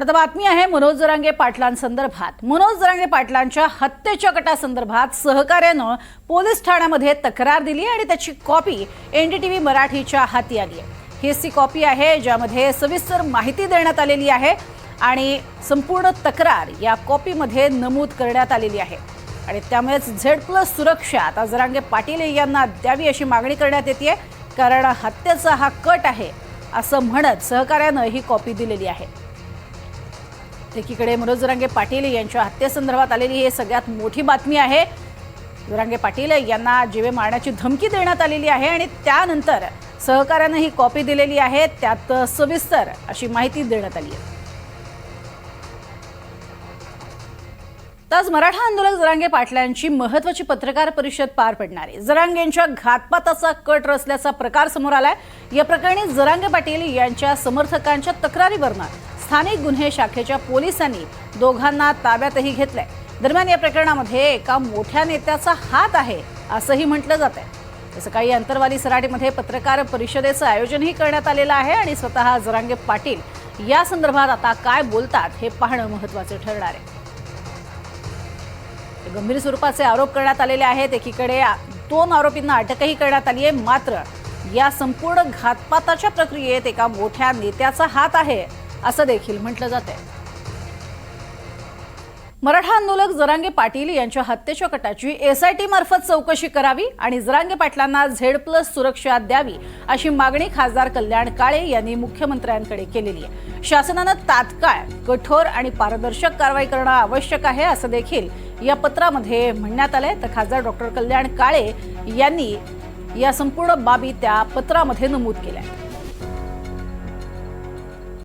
आता बातमी आहे मनोज जरांगे पाटलांसंदर्भात मनोज जरांगे पाटलांच्या हत्येच्या कटासंदर्भात सहकार्यानं पोलीस ठाण्यामध्ये तक्रार दिली आणि त्याची कॉपी एनडीटीव्ही मराठीच्या हाती आली आहे. हीच ती कॉपी आहे ज्यामध्ये सविस्तर माहिती देण्यात आलेली आहे आणि संपूर्ण तक्रार या कॉपीमध्ये नमूद करण्यात आलेली आहे. आणि त्यामुळेच झेड प्लस सुरक्षा आता जरांगे पाटील यांना द्यावी अशी मागणी करण्यात येते कारण हत्येचा हा कट आहे असं म्हणत सहकार्यानं ही कॉपी दिलेली आहे. एकीकडे मनोज जरांगे पाटील यांच्या हत्येसंदर्भात आलेली ही सगळ्यात मोठी बातमी आहे. जरांगे पाटील यांना जीवे मारण्याची धमकी देण्यात आलेली आहे आणि त्यानंतर सहकार्यानं ही कॉपी दिलेली आहे. त्यात सविस्तर अशी माहिती देण्यात आली आहे. आज मराठा आंदोलक जरांगे पाटलांची महत्वाची पत्रकार परिषद पार पडणार. आहे जरांगेंच्या घातपाताचा कट रचल्याचा प्रकार समोर आलाय. या प्रकरणी जरांगे पाटील यांच्या समर्थकांच्या तक्रारीवरनं स्थानिक गुन्हे शाखेच्या पोलिसांनी दोघांना ताब्यातही घेतलंय. दरम्यान या प्रकरणामध्ये एका मोठ्या नेत्याचा हात आहे असंही म्हटलं जात आहे. सकाळी अंतरवाली सराटीमध्ये पत्रकार परिषदेचं आयोजनही करण्यात आलेलं आहे आणि स्वतः जरांगे पाटील या संदर्भात आता काय बोलतात हे पाहणं महत्वाचं ठरणार आहे. गंभीर स्वरूपाचे आरोप करण्यात आलेले आहेत. एकीकडे दोन आरोपींना अटकही करण्यात आली आहे. मात्र या संपूर्ण घातपाताच्या प्रक्रियेत एका मोठ्या नेत्याचा हात आहे. असं देखील म्हटलं जात आहे मराठा आंदोलक जरांगे पाटील यांच्या हत्येच्या कटाची एसआयटी मार्फत चौकशी करावी आणि जरांगे पाटलांना झेड प्लस सुरक्षा द्यावी अशी मागणी खासदार कल्याण काळे यांनी मुख्यमंत्र्यांकडे केलेली आहे. शासनानं तात्काळ कठोर आणि पारदर्शक कारवाई करणं आवश्यक आहे असं देखील या पत्रामध्ये म्हणण्यात आलंय. तर खासदार डॉक्टर कल्याण काळे यांनी या संपूर्ण बाबी त्या पत्रामध्ये नमूद केल्या आहेत.